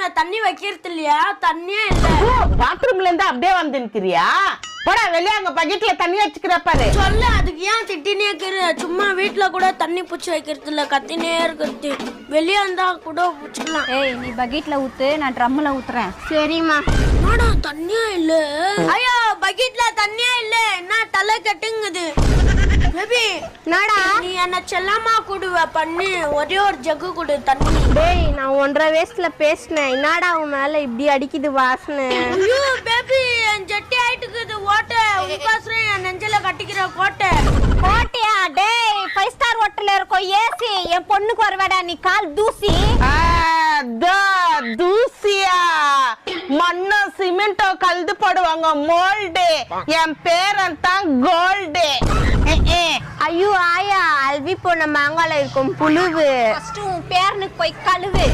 பாத்ரூம்ல தண்ணி வைக்கிறது இல்லையா? தண்ணியே இல்ல. பாத்ரூம்ல இருந்து அப்படியே வந்து நிக்கிறியா? போடா வெளியே அங்க பக்கெட்ல தண்ணி வச்சுக்கிற பாரு. சொல்லு அதுக்கு ஏன் திட்டினே இருக்கிற? சும்மா வீட்ல கூட தண்ணி பூச்சி வைக்கிறது இல்ல கத்தினே இருக்கிறது. வெளியே இருந்தா கூட பூச்சிக்கலாம் ஏய் நீ பக்கெட்ல ஊத்து நான் ட்ரம்ல ஊத்துறேன். சரிம்மா. என்னடா தண்ணியா இல்ல? ஐயோ பக்கெட்ல தண்ணியா இல்ல. என்ன தலை கட்டுங்குது? பேபி என்னடா? நீ என்ன செல்லமா குடுவ பண்ணி. ஒரே ஒரு ஜக்கு குடு தண்ணி. டேய் நான் ஒன்றரை வயசுல பேசினேன். என்னடா உன் மேல இப்படி அடிக்குது வாசனை? ஐயோ பேபி என் ஜட்டி ஆயிட்டுக்குது ஓட்டை. உனக்கோசரம் என் நெஞ்சில கட்டிக்கிற கோட்டை. கோட்டையா? டேய் ஃபைவ் ஸ்டார் ஹோட்டல்ல இருக்கும். ஏசி என் பொண்ணுக்கு வரவேடா நீ கால் தூசி. ஆ, தோ, தூசியா? மண்ணோ சிமெண்டோ கலந்து போடுவாங்க. மோல்டு. என் பேரன் தான் கோல்டு. ஐயோ ஆயா அல்வி போன மாங்கால இருக்கும் புழுவு. ஃபர்ஸ்ட் உன் பேரனுக்கு போய் கழுவு.